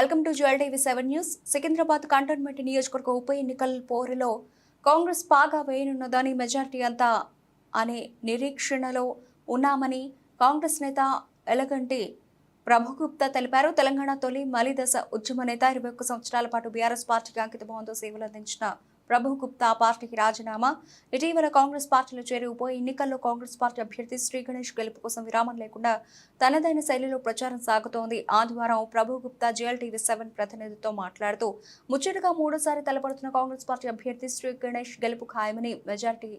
Welcome to jewel TV seven news. Secunderabad cantonment నియోజకవర్గ ఉప ఎన్నికల పోరులో కాంగ్రెస్ పాగా వేయనున్నదని మెజార్టీ అంతా అనే నిరీక్షణలో ఉన్నామని కాంగ్రెస్ నేత ఎలగంటి ప్రభుగుప్తా తెలిపారు. తెలంగాణ తొలి మలిదశ ఉద్యమ నేత ఇరవై ఒక్క సంవత్సరాల పాటు బీఆర్ఎస్ పార్టీకి అంకిత భావంతో సేవలు అందించిన ప్రభు గుప్తా పార్టీకి రాజీనామా. ఇటీవల కాంగ్రెస్ పార్టీలో చేరి ఉప ఎన్నికల్లో కాంగ్రెస్ పార్టీ అభ్యర్థి శ్రీ గణేష్ గెలుపు కోసం విరామం లేకుండా తనదైన శైలిలో ప్రచారం సాగుతోంది. ఆదివారం Prabhu Gupta GL TV seven ప్రతినిధితో మాట్లాడుతూ ముచ్చటగా మూడోసారి తలపడుతున్న కాంగ్రెస్ పార్టీ అభ్యర్థి శ్రీ గణేష్ గెలుపు ఖాయమని మెజార్టీ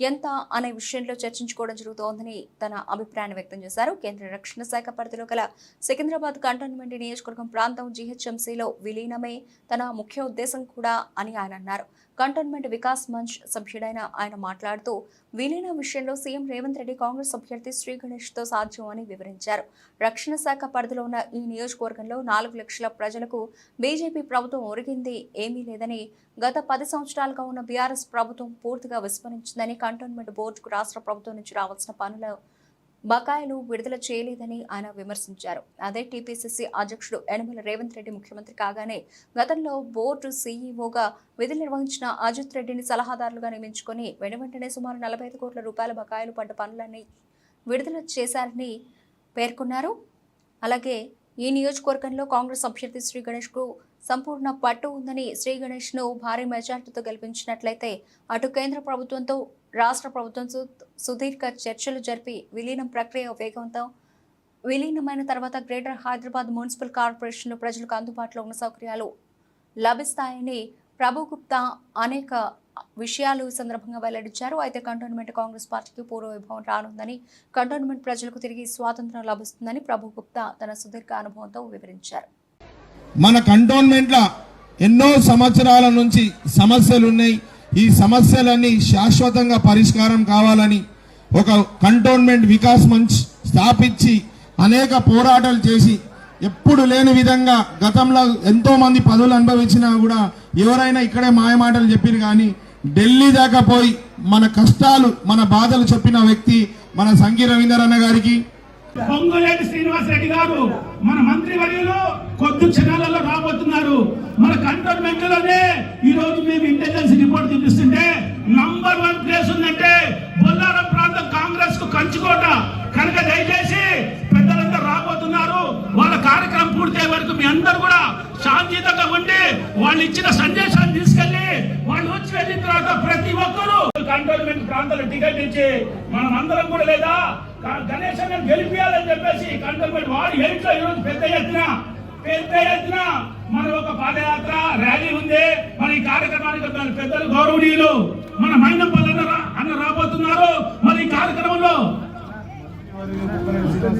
ఎంత అనే విషయంలో చర్చించుకోవడం జరుగుతోందని తన అభిప్రాయాన్ని వ్యక్తం చేశారు. కేంద్ర రక్షణ శాఖ పరిధిలో గల సికింద్రాబాద్ కంటోన్మెంట్ నియోజకవర్గం ప్రాంతం జీహెచ్ఎంసీలో విలీనమే తన ముఖ్య ఉద్దేశం కూడా అని ఆయన అన్నారు. కంటోన్మెంట్ వికాస్ మంచ్ సభ్యుడైన ఆయన మాట్లాడుతూ విలీనం విషయంలో సీఎం రేవంత్ రెడ్డి కాంగ్రెస్ అభ్యర్థి శ్రీ గణేష్తో సాధ్యం అని వివరించారు. రక్షణ శాఖ పరిధిలో ఉన్న ఈ నియోజకవర్గంలో నాలుగు లక్షల ప్రజలకు బీజేపీ ప్రభుత్వం ఒరిగింది ఏమీ లేదని గత పది సంవత్సరాలుగా ఉన్న బీఆర్ఎస్ ప్రభుత్వం పూర్తిగా విస్మరించిందని కంటోన్మెంట్ బోర్డుకు రాష్ట్ర ప్రభుత్వం నుంచి రావాల్సిన పనులు బకాయిలు విడుదల చేయలేదని ఆయన విమర్శించారు. అదే టీపీసీసీ అధ్యక్షుడు యనమల రేవంత్ రెడ్డి ముఖ్యమంత్రి కాగానే గతంలో బోర్డు సీఈఓగా విధులు నిర్వహించిన అజిత్ రెడ్డిని సలహాదారులుగా నియమించుకొని వెనువెంటనే సుమారు నలభై ఐదు కోట్ల రూపాయల బకాయిలు పడ్డ పనులన్నీ విడుదల చేశారని పేర్కొన్నారు. అలాగే ఈ నియోజకవర్గంలో కాంగ్రెస్ అభ్యర్థి శ్రీ గణేష్కు సంపూర్ణ పట్టు ఉందని శ్రీ గణేష్ను భారీ మెజార్టీతో గెలిపించినట్లయితే అటు కేంద్ర ప్రభుత్వంతో రాష్ట్ర ప్రభుత్వం సు- సుదీర్ఘ చర్చలు జరిపి విలీనం ప్రక్రియ వేగవంతం. విలీనమైన తర్వాత గ్రేటర్ హైదరాబాద్ మున్సిపల్ కార్పొరేషన్లో ప్రజలకు అందుబాటులో ఉన్న సౌకర్యాలు లభిస్తాయని ప్రభు గుప్తా అనేక విషయాలు ఈ సందర్భంగా వెల్లడించారు. అయితే కంటోన్మెంట్ కాంగ్రెస్ పార్టీకి పూర్వ వైభవం రానుందని కంటోన్మెంట్ ప్రజలకు తిరిగి స్వాతంత్రం లభిస్తుందని ప్రభు గుప్తా తన సుదీర్ఘ అనుభవంతో వివరించారు. మన కంటోన్మెంట్ల ఎన్నో సంవత్సరాల నుంచి సమస్యలు ఉన్నాయి ఈ సమస్యలన్నీ శాశ్వతంగా పరిష్కారం కావాలని ఒక కంటోన్మెంట్ వికాస్ మంచ్ స్థాపించి అనేక పోరాటాలు చేసి ఎప్పుడు లేని విధంగా గతంలో ఎంతో మంది పదవులు అనుభవించినా కూడా ఎవరైనా ఇక్కడే మాయమాటలు చెప్పిరు కానీ ఢిల్లీ దాకా పోయి మన కష్టాలు మన బాధలు చెప్పిన వ్యక్తి మన సంఘీ రవీందర్ అన్న గారికి. పొంగులేటి శ్రీనివాసరెడ్డి గారు మన మంత్రి వర్యులు కొద్ది క్షణాలలో రాబోతున్నారు. మన కంటోన్మెంట్లోనే ఈ రోజు మేము రిపోర్ట్ చూపిస్తుంటే నంబర్ వన్ ప్లేస్ ఉందంటే బొల్లారం ప్రాంతం కాంగ్రెస్కు కంచుకోట. కనుక దయచేసి పెద్దలందరూ రాబోతున్నారు. వాళ్ళ కార్యక్రమం పూర్తయ్యే వరకు మీ అందరూ కూడా శాంతియుతంగా ఉండి వాళ్ళు ఇచ్చిన సందేశాన్ని తీసుకెళ్ళి వాళ్ళు వచ్చి వెళ్ళిన తర్వాత ప్రతి ఒక్కరూ కంటోన్మెంట్ ప్రాంతాలు టికెట్ ఇచ్చి మనం అందరం కూడా లేదా గణేశ్ గెలిపియాలని చెప్పేసి కంటోన్మెంట్ వారి హెల్త్ ఈరోజు పెద్ద ఎత్తున పెద్ద ఎత్తున మన ఒక పాదయాత్ర ర్యాలీ ఉంది. మన ఈ కార్యక్రమానికి పెద్దలు గౌరవనీయులు. మన మైనం